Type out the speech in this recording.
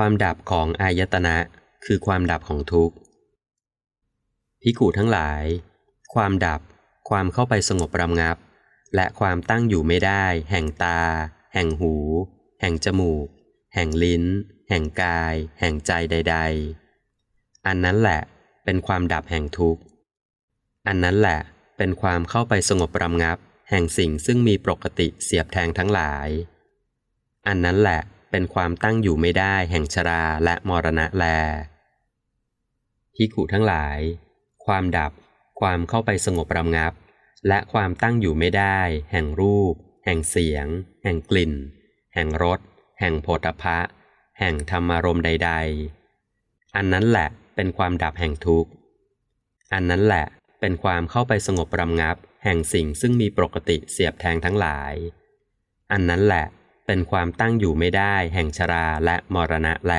ความดับของอายตนะ คือความดับของทุกข์พิกูทั้งหลาย ความดับ ความเข้าไปสงบระงับ และความตั้งอยู่ไม่ได้ แห่งตา แห่งหู แห่งจมูก แห่งลิ้น แห่งกาย แห่งใจใด ๆ อันนั้นแหละเป็นความดับแห่งทุกข์ อันนั้นแหละเป็นความเข้าไปสงบระงับ แห่งสิ่งซึ่งมีปกติเสียบแทงทั้งหลาย อันนั้นแหละ เป็นความตั้งอยู่ไม่ได้แห่งชราและมรณะแลพิกุทั้งหลาย ความดับ ความเข้าไปสงบระงับ และความตั้งอยู่ไม่ได้ แห่งรูป แห่งเสียง แห่งกลิ่น แห่งรส แห่งโผฏฐะแห่งธรรมารมใด ๆ อันนั้นแหละเป็นความดับแห่งทุกข์ อันนั้นแหละเป็นความเข้าไปสงบระงับ แห่งสิ่งซึ่งมีปกติเสียบแทงทั้งหลาย อันนั้นแหละ เป็นความตั้งอยู่ไม่ได้แห่งชราและมรณะแล